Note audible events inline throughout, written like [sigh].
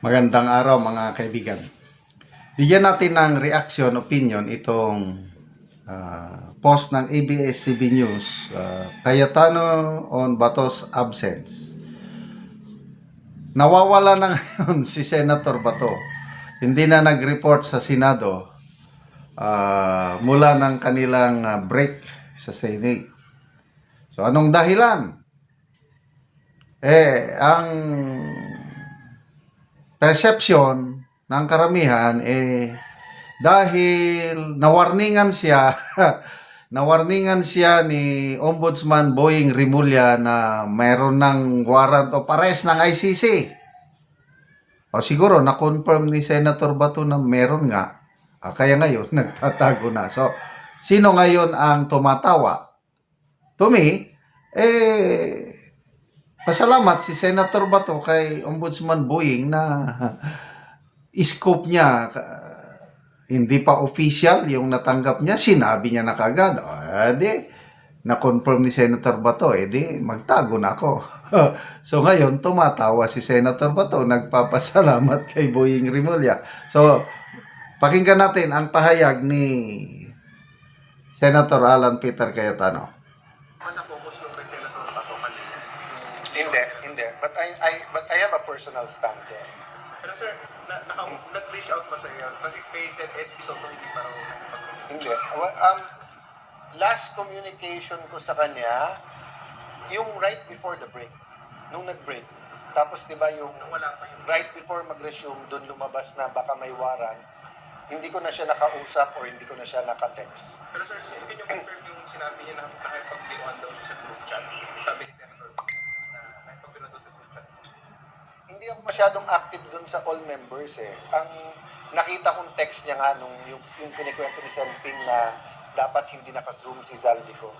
Magandang araw mga kaibigan. Bigyan natin ng reaction, opinion itong ah, post ng ABS-CBN News, ah, Cayetano on Batos absence. Nawawala na [laughs] ngayon si Senator Bato. Hindi na nag-report sa Senado ah, mula ng kanilang ah, break sa Senate. So anong dahilan? Eh, ang perception ng karamihan eh dahil nawarningan siya [laughs] nawarningan siya ni Ombudsman Boying Rimulya na mayroon ng warrant of arrest ng ICC. O siguro na-confirm ni Senator Bato na meron nga. Ah, kaya ngayon [laughs] nagtatago na. So sino ngayon ang tumatawa? To me, eh Pasalamat si Senator Bato kay Ombudsman Boying na scope niya hindi pa official yung natanggap niya, sinabi niya na kagad. Ah, na-confirm ni Senator Bato, eh di, magtago na ako. [laughs] so ngayon, tumatawa si Senator Bato, nagpapasalamat kay Boying Rimulya. So, pakinggan natin ang pahayag ni Senator Alan Peter Cayetano. Nakapokus yung kay Senator Bato kanina. Hindi, hindi. But I, I, but I have a personal stand there. Pero sir, na, naka, nag-reach out ba sa iyo? Kasi kay Sen SP Soto hindi pa raw Hindi. Well, um, last communication ko sa kanya, yung right before the break. Nung nag-break. Tapos, di ba, yung yung... right before mag-resume, doon lumabas na baka may warrant, hindi ko na siya nakausap or hindi ko na siya nakatext. Pero sir, can you confirm yung sinabi niya na nakipag-biruan daw siya sa group chat? Sabi ni Senator Bato na nakipag-biruan daw sa group chat. Hindi ako masyadong active doon sa all members eh. Ang nakita kong text niya nga nung yung, yung pinikwento ni Senping na dapat hindi naka-zoom si Zaldico.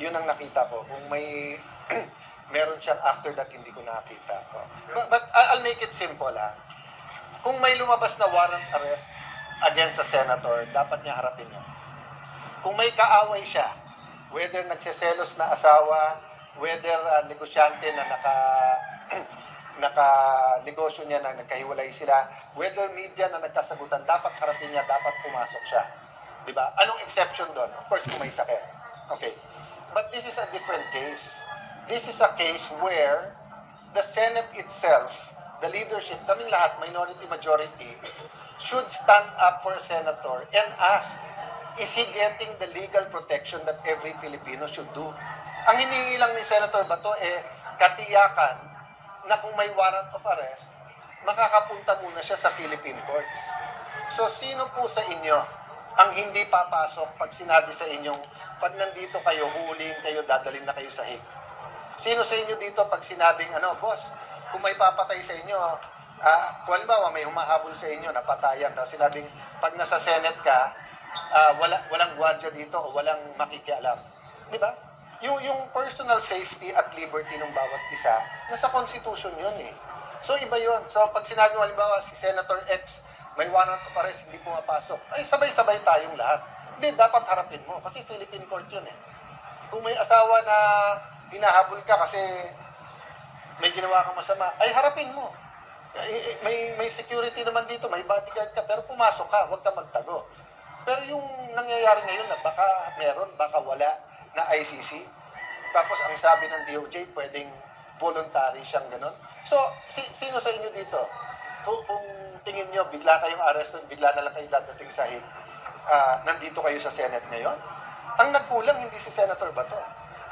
Yun ang nakita ko. Kung may [clears throat] meron siyang after that hindi ko nakita. Oh. But, but I'll make it simple ha. Kung may lumabas na warrant arrest against a senator, dapat niya harapin yun. Kung may kaaway siya, whether nagseselos na asawa, whether uh, negosyante na naka [clears throat] naka negosyo niya na nagkahiwalay sila, whether media na nagkasagutan, dapat harapin niya, dapat pumasok siya. 'Di ba? Anong exception doon? Of course, kung may sakit. Okay. But this is a different case. This is a case where the Senate itself, the leadership, kaming lahat, minority, majority, should stand up for a senator and ask, is he getting the legal protection that every Filipino should do? Ang hinihingi lang ni Senator Bato eh, katiyakan na kung may warrant of arrest, makakapunta muna siya sa Philippine courts. So, sino po sa inyo ang hindi papasok pag sinabi sa inyong, pag nandito kayo, huhulihin kayo, dadalhin na kayo sa Hague? Sino sa inyo dito pag sinabing, ano, boss, kung may papatay sa inyo, ah, kung halimbawa may humahabol sa inyo, napatayan, tapos sinabing, pag nasa Senate ka, ah, wala, walang gwardiya dito o walang makikialam. Di ba? Yung, yung personal safety at liberty ng bawat isa, nasa Constitution yun eh. So, iba yun. So, pag sinabi mo, halimbawa, si Senator X, may warrant of arrest, hindi pumapasok, ay sabay-sabay tayong lahat. Hindi, dapat harapin mo. Kasi Philippine court yun eh. Kung may asawa na hinahabol ka kasi may ginawa kang masama, ay harapin mo. Eh, eh, May, may security naman dito, may bodyguard ka, pero pumasok ka, huwag ka magtago. Pero yung nangyayari ngayon na baka meron, baka wala na ICC, tapos ang sabi ng DOJ, pwedeng voluntary siyang ganun. So, si, sino sa inyo dito? Kung, kung tingin nyo, bigla kayong arresto, bigla na lang kayo dadating sa hig, ah, nandito kayo sa Senate ngayon, ang nagkulang hindi si Senator Bato.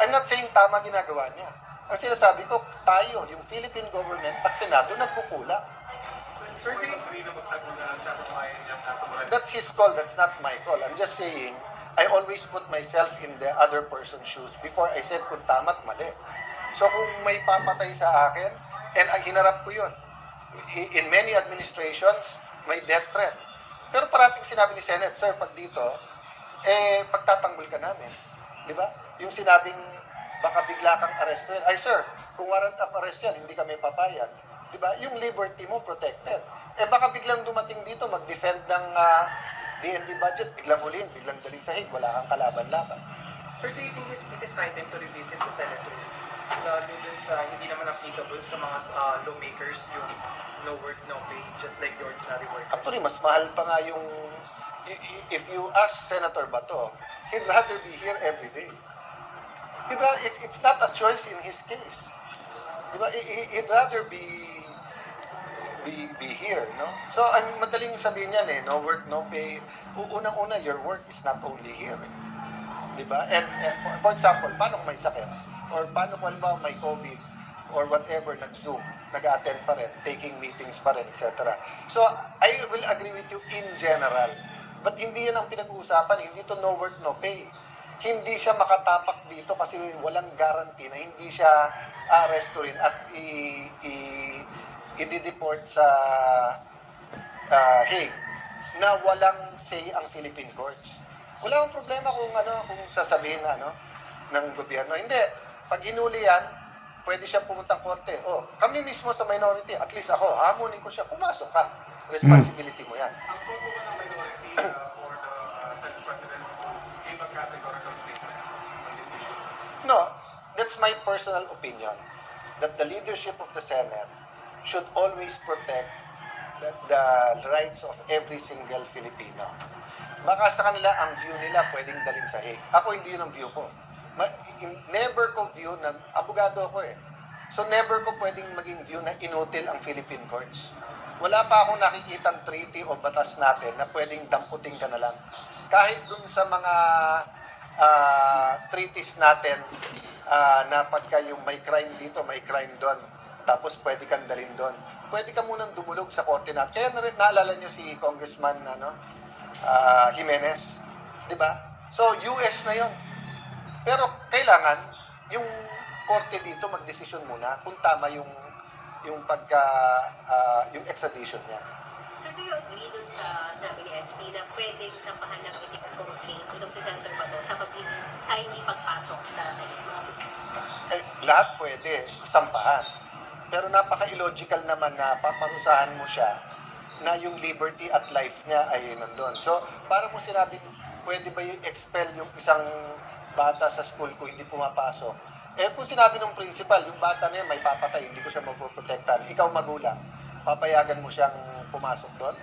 I'm not saying tama ginagawa niya. Ang sinasabi ko, tayo, yung Philippine government at Senado, nagkukulang. That's his call, that's not my call. I'm just saying, I always put myself in the other person's shoes before I said kung tama't mali. So kung may papatay sa akin, and ang hinarap ko yun, in many administrations, may death threat. Pero parating sinabi ni Senate, sir, pag dito, eh, pagtatanggol ka namin. Di ba? Yung sinabing, baka bigla kang arrestuin. Ay, sir, kung warrant of arrest yan, hindi kami papayag. Di ba? Yung liberty mo protected. Eh, baka biglang dumating dito, mag-defend ng ah, DND budget, biglang huliin, biglang daling sahig, wala kang kalaban-laban. Sir, do you think it, it is right time to revisit the Senate rules? Lalo dun sa hindi naman applicable sa mga ah, lawmakers yung no work, no pay, just like the ordinary worker. Actually, mas mahal pa nga yung... If you ask Senator Bato, he'd rather be here every day. He'd ra- it, it's not a choice in his case. Diba? He- he- He'd rather be be be here, no? So, I'm madaling sabihin yan eh, no work, no pay. Unang-una, your work is not only here. Eh. Di ba? And, and for, for example, paano kung may sakit? Or paano kung halimbawa may COVID? Or whatever, nag-Zoom, nag-attend pa rin, taking meetings pa rin, etc. So, I will agree with you in general. But hindi yan ang pinag-uusapan, hindi to no work, no pay. Hindi siya makatapak dito kasi walang guarantee na hindi siya aresto rin at i, i, i-deport sa uh, Hague na walang say ang Philippine courts. Wala akong problema kung ano, kung sasabihin na ano ng gobyerno. Hindi. Pag hinuli yan, pwede siya pumuntang korte. Oh, kami mismo sa minority, at least ako, hamunin ko siya, pumasok ka. Responsibility mo yan. Ang ba ng minority uh, for the uh, President to give a categorical statement? No, that's my personal opinion. That the leadership of the Senate should always protect the, the rights of every single Filipino. Baka sa kanila, ang view nila pwedeng dalhin sa Hague. Ako hindi yun ang view ko. Ma- in- never ko view na, abogado ako eh. So never ko pwedeng maging view na inutil ang Philippine courts. Wala pa akong nakikitang treaty o batas natin na pwedeng damputin ka na lang. Kahit dun sa mga ah, treaties natin ah, na pagka yung may crime dito, may crime doon, tapos pwede kang dalhin doon. Pwede ka munang dumulog sa korte natin. Kaya na, naalala nyo si Congressman ano, ah, Jimenez. Di ba? So, US na yon. Pero kailangan yung korte dito magdesisyon muna kung tama yung yung pagka ah, yung extradition niya. So do you agree dun sa sabi ni ST na pwedeng sampahan ng ethics complaint itong si Senator Bato sa pag sa hindi pagpasok sa eh, lahat pwede, sampahan. Pero napaka-illogical naman na paparusahan mo siya na yung liberty at life niya ay nandun. So, para mo sinabing, pwede ba yung expel yung isang bata sa school kung hindi pumapasok? Eh, kung sinabi ng principal, yung bata na yan may papatay, hindi ko siya mapoprotektan. Ikaw magulang, papayagan mo siyang pumasok doon?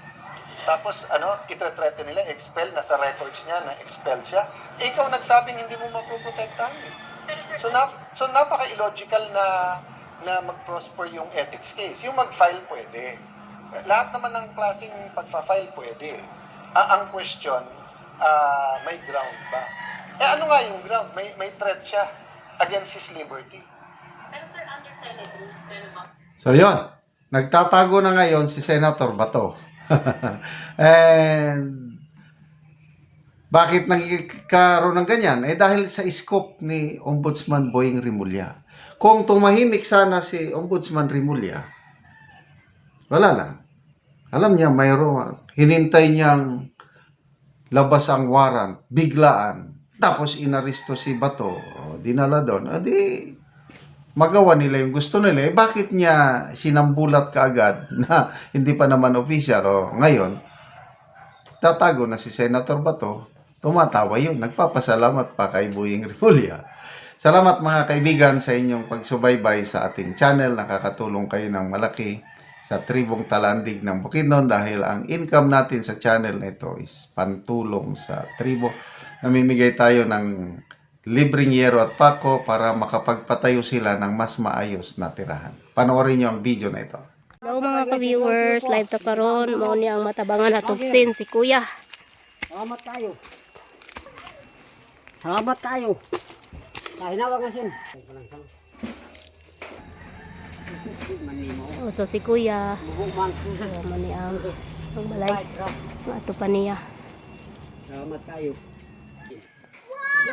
Tapos, ano, itretrete nila, expel, nasa records niya, na expel siya. Eh, ikaw nagsabing hindi mo mapoprotektahan eh. So, na, so napaka-illogical na na mag-prosper yung ethics case. Yung mag-file pwede. Lahat naman ng klaseng pagpa-file pwede. Ah, ang question, ah, may ground ba? Eh ano nga yung ground? May, may threat siya against his liberty. pero sir, under Senate rules, meron ba? So yon, nagtatago na ngayon si Senator Bato. [laughs] And bakit nagkakaroon ng ganyan? Eh dahil sa scope ni Ombudsman Boying Rimulya. Kung tumahimik sana si Ombudsman Rimulya, wala lang. Alam niya, mayroon. Hinintay niyang labas ang warrant, biglaan. Tapos inaristo si Bato, dinala doon. Adi, magawa nila yung gusto nila. Eh, bakit niya sinambulat kaagad [laughs] na hindi pa naman official? O, ngayon, tatago na si Senator Bato. Tumatawa yun. Nagpapasalamat pa kay Buying Rimulya. Salamat mga kaibigan sa inyong pagsubaybay sa ating channel. Nakakatulong kayo ng malaki sa tribong talandig ng Bukidnon dahil ang income natin sa channel na ito is pantulong sa tribo. Namimigay tayo ng libreng yero at pako para makapagpatayo sila ng mas maayos na tirahan. Panoorin nyo ang video na ito. Hello mga ka-viewers, live ta karon mao ni ang matabangan hatugsin si Kuya. Salamat tayo. Salamat tayo. Dahil na wag sin. O so si Kuya, so mo ni ang ang balay. Ato pa niya. Salamat tayo.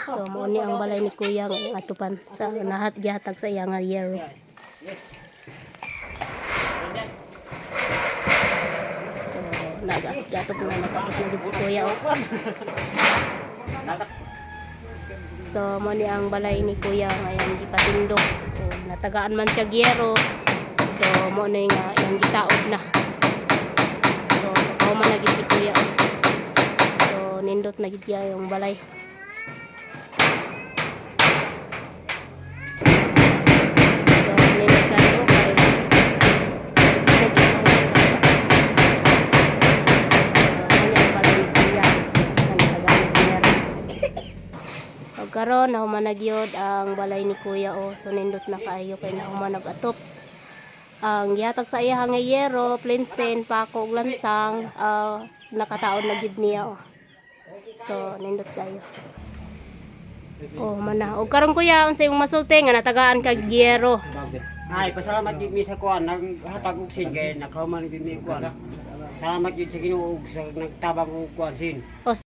So mo ni ang balay ni Kuya ang atupan sa nahat gihatag sa iya nga yero. So nagagatop na nagagatop na gid si Kuya. oh. So mo ni ang balay ni Kuya ngayon gipatindog. O, natagaan man siya gyero. So mo ni nga yang gitaod na. So takaw man na gid si Kuya. So nindot na yung balay. Karon nahuman na gyud ang balay ni Kuya o so nindot na kaayo kay nahuman nag-atop. Ang gihatag sa iya nga yero, plinsen, pako, ug lansang, ah, nakataon na gyud niya o. So nindot kayo. Oh, mana. Og karon kuya, unsa imong masulti nga natagaan kag gyero? Ay, pasalamat gid mi sa kuan nang hatag og sin kay nakahuman gid mi kuan. Salamat gid sa Ginoo sa nagtabang og kuan sin. O